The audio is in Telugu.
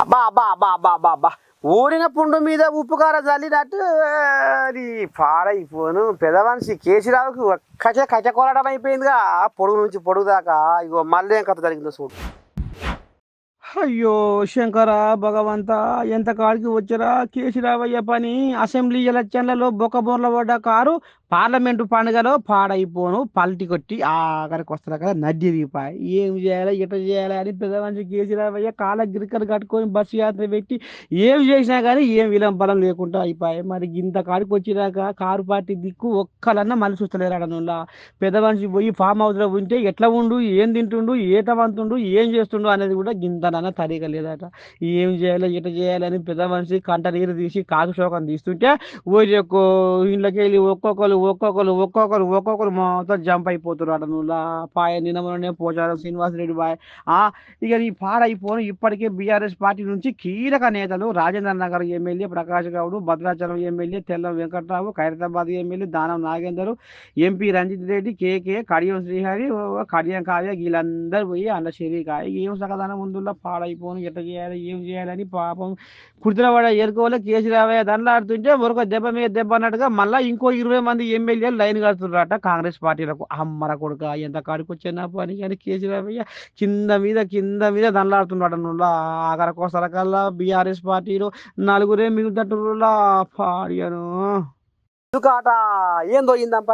అబ్బా అబ్బా అబ్బా అబ్బా అబ్బా అబ్బా ఊరిన పుండు మీద ఉప్పు కార చల్లినట్టు అది పాడైపోను పెద్ద మనిషి కేసీరావుకి ఒక్కచే కచ కొలడం అయిపోయిందిగా. పొడుగు నుంచి పొడుగు దాకా. ఇగో మళ్ళీ ఏం కథ జరిగిందో చూడు. అయ్యో శంకర భగవంత ఎంత కాడికి వచ్చరా? కేసీరావయ్య పని అసెంబ్లీ ఎలక్షన్లలో బొక్కబోర్ల పడ్డ కారు పార్లమెంటు పండుగలో పాడైపోను పల్టి కొట్టి ఆఖరికి వస్తారు కదా నడ్డి దిగిపోయి ఏం చేయాలి ఎట చేయాలి అని పెద్ద కేసీరావయ్య కాళ్ళ గిరికలు కట్టుకొని బస్సు యాత్ర పెట్టి ఏం చేసినా కానీ ఏం విలంబలం లేకుండా అయిపోయాయి. మరి ఇంత కాడికి వచ్చినాక కారు పార్టీ దిక్కు ఒక్కలన్నా మళ్ళీ చూస్తలేరు అడనులా పెద్ద మనిషి పోయి ఫామ్ హౌస్లో ఉంటే ఎట్లా ఉండు ఏం తింటుండు ఏటవంతుండు ఏం చేస్తుండు అనేది కూడా గింతనన్న తరిగా లేదట. ఏం చేయాలి ఎట చేయాలని పెద్ద మనిషి కంట నీరు తీసి కాకు శోకం తీస్తుంటే ఊరి యొక్క ఇంట్లోకి వెళ్ళి ఒక్కొక్కరు ఒక్కొక్కరు ఒక్కొక్కరు ఒక్కొక్కరు మొత్తం జంప్ అయిపోతున్నారు నువ్వు. పాయ నిన్నమనే పోచారం శ్రీనివాసరెడ్డి బాయ్ ఆ ఇక ఈ పాడైపోను ఇప్పటికే బీఆర్ఎస్ పార్టీ నుంచి కీలక నేతలు Rajendra Nagar MLA Prakash Goud Bhadrachalam MLA Tellam Venkatrao Khairatabad MLA Danam Nagender MP Ranjith Reddy KK Kadiyam Srihari ఓ కడియం కావ్య వీళ్ళందరూ పోయి అండ శరీకాయ ఏం సగదానం ముందుల్లో పాడైపోను ఎట్లా చేయాలి ఏం చేయాలని పాపం కుర్తినవాడ ఏరుకోవాలి కేసీరావయ్య దండలాడుతుంటే మరొక దెబ్బ మీద దెబ్బ అన్నట్టుగా మళ్ళీ ఇంకో ఇరవై మంది ఎమ్మెల్యేలు లైన్ కడుతున్నారట కాంగ్రెస్ పార్టీలకు. అమ్మర కొడుక ఎంత కాడికి వచ్చిన పని కానీ కేసీరావయ్య కింద మీద కింద మీద దండలాడుతున్నాడు నువ్వు ఆఖరికోసరకల్లా బీఆర్ఎస్ పార్టీలో నలుగురే మిగులుతట్టులా పాడియను. ఎందుకాట ఏందో దొయ్యిందాం